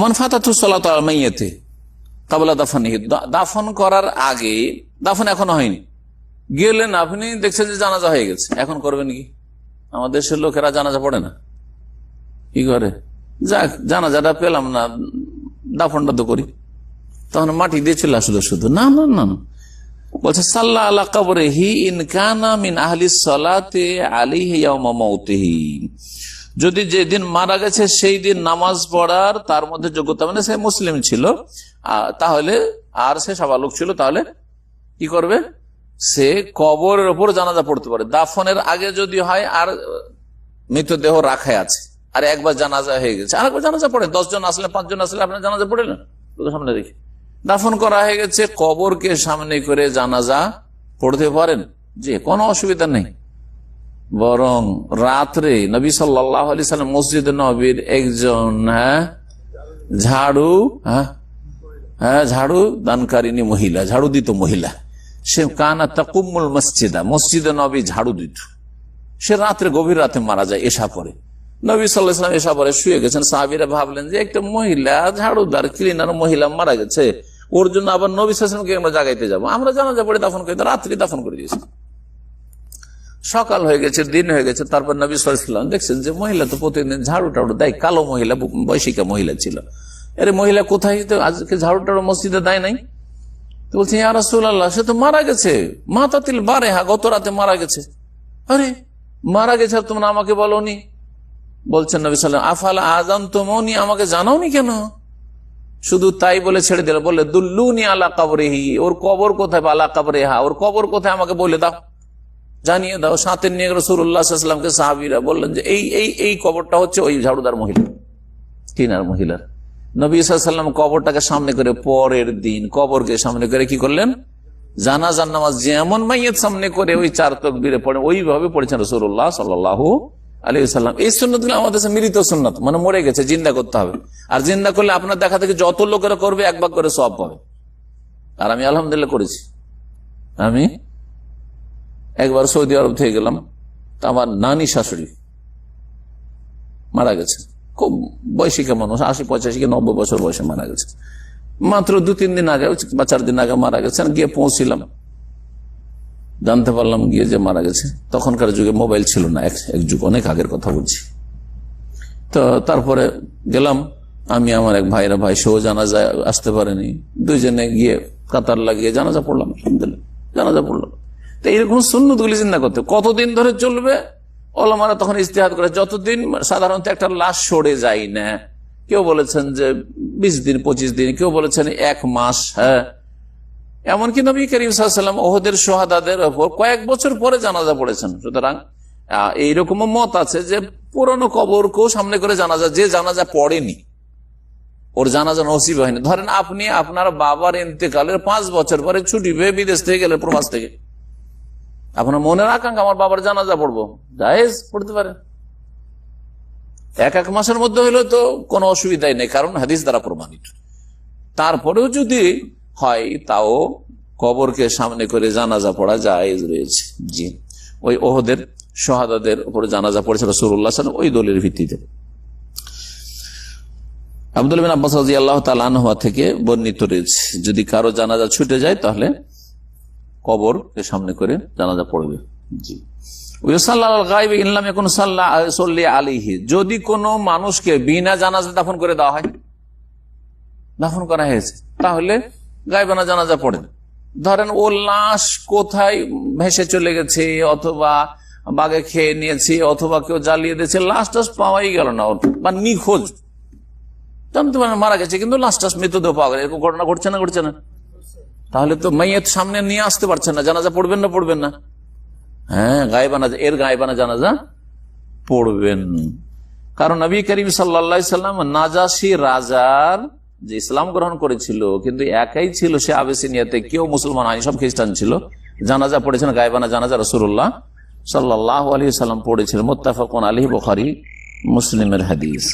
মান ফাতাতু সালাত মাইয়াতে কাবলা দাফানি দাফন করার আগে, দাফন এখনও হয়নি। গেলেন আপনি, দেখছেন যে জানাজা হয়ে গেছে। এখন করবেন কি? আমাদের দেশের লোকেরা জানাজা পড়ে না। কি করে? যাক, জানাজাটা পেলাম না, দাফনটা তো করি। তখন মাটি দিয়ে চলে আসলো শুধু। না না না। বলছে সাল্লাহ আল্লাহ কবরে হি ইনকানা মিন আহলি সলাতে আলী মৌতেহি যদি যেদিন মারা গেছে, সেই দিন নামাজ পড়ার তার মধ্যে যোগ্যতা মানে সে মুসলিম ছিল। তাহলে আর সে সাবালক ছিল, তাহলে কি করবে? সে কবরের ওপর জানাজা পড়তে পারে। দাফনের আগে যদি হয়, আর মৃতদেহ রাখায় আছে। আর একবার জানাজা হয়ে গেছে। আর একবার জানাজা পড়ে। দশজন আসলে পাঁচজন আসলে আপনার জানাজা পড়ে না সামনে রেখে দাফন করা হয়ে গেছে, কবরকে সামনে করে জানাজা পড়তে পারেন। যে কোনো অসুবিধা নেই। বরং রাত্রে নবী সাল্লাহ আলি সাল্লাম মসজিদ নবীর একজন হ্যাঁ ঝাড়ু হ্যাঁ হ্যাঁ ঝাড়ু দানকারিনী মহিলা, ঝাড়ু দিত মহিলা। সে কানা তাকুমুল মসজিদা, মসজিদে নবী ঝাড়ু দিত। সে রাত্রে গভীর রাতে মারা যায় এসা পরে। নবী সাল্লাহাম এসা পরে শুয়ে গেছেন, সাহাবিরা ভাবলেন যে একটা মহিলা ঝাড়ুদার ক্লিনার মহিলা মারা গেছে। ওর জন্য আবার নবী সালামকে আমরা জাগাইতে যাব। আমরা জানা পড়ে দাফন করি, রাত্রি দাফন করে দিয়েছি। সকাল হয়ে গেছে, দিন হয়ে গেছে, তারপর নবী সাল্লাম দেখছেন যে মহিলা তো প্রতিদিন ঝাড়ু টাড়ু দেয়, কালো মহিলা বৈশিকা মহিলা ছিল। আরে মহিলা কোথায়? আজকে ঝাড়ু টাড়ু মসজিদে দেয় নাই। তো বলছে, ইয়া রাসূলুল্লাহ, সে তো মারা গেছে। মাতাতিল বারে হা গত রাতে মারা গেছে। আরে, মারা গেছে তোমরা আমাকে বলনি? বলছেন নবী সাল্লাম, আফালা আজান তোমনি আমাকে জানাওনি কেন? শুধু তাই বলে ছেড়ে দিল, বললে, দুল্লুনি আলা কবরেহি, ওর কবর কোথায় আলা কবরে হা ওর কবর কোথায় আমাকে বলে দাও। জানিয়ে দাও সাথে নিয়ে রসুল্লাহামকে সাহাবিরা বললেন যে এই এই এই কবরটা হচ্ছে ওই ঝাড়ুদার মহিলা কিনার মহিলার। নবী সাল্লাম কবরটাকে সামনে করে পরের দিন কবরকে সামনে করে কি করলেন? জানাজান নামাজ যেমন মাইয়ের সামনে করে ওই চার তকবিরে পড়ে, ওইভাবে পড়েছেন রসুল্লাহ সাল্লাহ আলী সাল্লাম এই সুন্নতগুলো আমাদের মিলিত সুন্নত মানে মরে গেছে, জিন্দা করতে হবে। আর জিন্দা করলে আপনার দেখা থেকে যত লোকেরা করবে, এক ভাগ করে সব পাবে। আর আমি আলহামদুলিল্লাহ করেছি। আমি একবার সৌদি আরব থেকে গেলাম আমার নানি শাশুড়ি মারা গেছে। খুব বয়সিকা মানুষ, আশি পঁচাশি কি নব্বই বছর বয়সে মারা গেছে। মাত্র দু, তিন দিন আগে, বা চার দিন আগে মারা গেছেন গিয়ে পৌঁছিলাম। জানতে পারলাম গিয়ে যে মারা গেছে। তখনকার যুগে মোবাইল ছিল না, এক এক যুগ অনেক আগের কথা বলছি। তো তারপরে গেলাম, আমি আমার এক ভাইরা ভাই সেও জানাজা আসতে পারেনি। দুইজনে গিয়ে কাতার লাগিয়ে জানাজা পড়লাম জানাজা পড়লাম। তো এইরকম সুন্নতগুলি চিন্তা করতে কতদিন ধরে চলবে? ওলামারা তখন ইস্তেহাদ করে, যতদিন সাধারণত একটা লাশ সরে যায় না। কেউ বলেছেন যে বিশ দিন, পঁচিশ দিন, কেউ বলেছেন এক মাস হ্যাঁ। এমনকি নবী করিম সাল্লাম ওহদের সোহাদাদের ওপর কয়েক বছর পরে জানাজা পড়েছেন। সুতরাং এইরকম মত আছে যে পুরনো কবরকেও সামনে করে জানাজা, যে জানাজা পড়েনি, ওর জানাজা নসিব হয়নি। ধরেন আপনি আপনার বাবার ইন্তেকালের পাঁচ বছর পরে ছুটি পেয়ে বিদেশ থেকে গেলেন প্রবাস থেকে। আপনার মনের আকাঙ্ক্ষা আমার বাবার জানাজা পড়ব। জায়েজ পড়তে পারে। এক এক মাসের মধ্যে হইলেও তো কোনো অসুবিধাই নেই, কারণ হাদিস দ্বারা প্রমাণিত। তারপরেও যদি হয়, তাও কবরকে সামনে করে জানাজা পড়া জায়েজ রয়েছে। জি। ওই ওহদের সোহাদাদের উপরে জানাজা পড়েছে রসুল্লাহ ওই দলের ভিত্তিতে। আব্দুল বিন আব্বাস আল্লাহ তালা থেকে বর্ণিত রয়েছে, যদি কারও জানাজা ছুটে যায়, তাহলে কবরকে সামনে করে জানাজা পড়বে। জি। যদি কোনো মানুষকে বিনা জানাজা দাফন করে দেওয়া হয় দাফন করা হয়েছে তাহলে গাইবানা জানাজা পড়ে। ধরেন ও লাশ কোথায় ভেসে চলে গেছে অথবা বাগে খেয়ে নিয়েছে অথবা কেউ জ্বালিয়ে দিয়েছে লাশ টাস পাওয়াই গেল না বা নিখোঁজ। পারেন মারা গেছে কিন্তু লাশ টাস মৃতদেহ পাওয়া গেল এরকম ঘটনা ঘটছে না ঘটছে না? তাহলে তো মাইয়ের সামনে নিয়ে আসতে পারছেন না। জানাজা পড়বেন না পড়বেন না। হ্যাঁ গায়েবানা এর গায়েবানা জানাজা পড়বেন। কারণ নবী করিম সাল্লা সাল্লাম নাজাসি রাজার যে ইসলাম গ্রহণ করেছিল, কিন্তু একাই ছিল সে আবেসিনিয়াতে, কেউ মুসলমান হয়নি, সব খ্রিস্টান ছিল। জানাজা পড়েছেন গায়েবানা জানাজা রসুল্লাহ সাল্লাহ আলী সাল্লাম পড়েছিলেন। মোত্তাফাকুন আলী বখারি, মুসলিমের হাদিস।